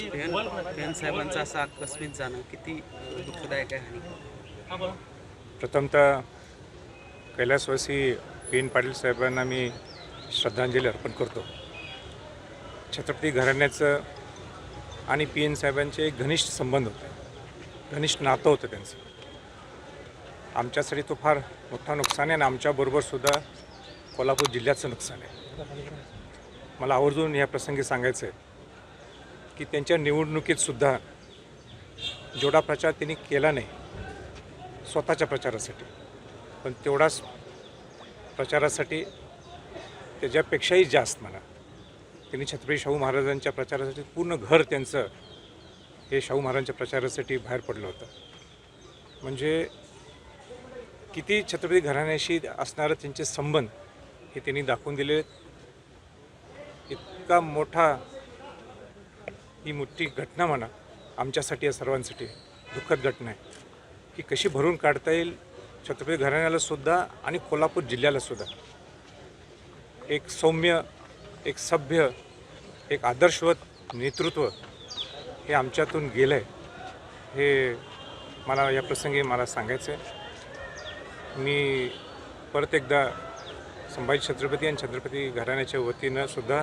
साहेबांचा असा आकस्मित जाणं किती दुःखदायक आहे आणि प्रथमतः कैलासवासी पी एन पाटील साहेबांना मी श्रद्धांजली अर्पण करतो. छत्रपती घराण्याचं आणि पी एन साहेबांचे एक घनिष्ठ संबंध होते. घनिष्ठ नातं होतं त्यांचं. आमच्यासाठी तो फार मोठा नुकसान आहे आणि आमच्याबरोबर सुद्धा कोल्हापूर जिल्ह्याचं नुकसान आहे. मला आवर्जून या प्रसंगी सांगायचं आहे की त्यांच्या निवडणुकीतसुद्धा जेवढा प्रचार त्यांनी केला नाही स्वतःच्या प्रचारासाठी. पण तेवढाच प्रचारासाठी त्याच्यापेक्षाही जास्त म्हणा. त्यांनी छत्रपती शाहू महाराजांच्या प्रचारासाठी पूर्ण घर त्यांचं हे शाहू महाराजांच्या प्रचारासाठी बाहेर पडलं होतं. म्हणजे किती छत्रपती घराण्याशी असणारं त्यांचे संबंध हे त्यांनी दाखवून दिले. इतका मोठा ही मोठी घटना म्हणा आमच्यासाठी या सर्वांसाठी दुःखद घटना आहे. की कशी भरून काढता येईल छत्रपती घराण्याला सुद्धा आणि कोल्हापूर जिल्ह्याला सुद्धा. एक सौम्य एक सभ्य एक आदर्शवत नेतृत्व हे आमच्यातून गेलं आहे हे मला या प्रसंगी मला सांगायचं आहे मी परत एकदा संभाजी छत्रपती आणि छत्रपती घराण्याच्या वतीनं सुद्धा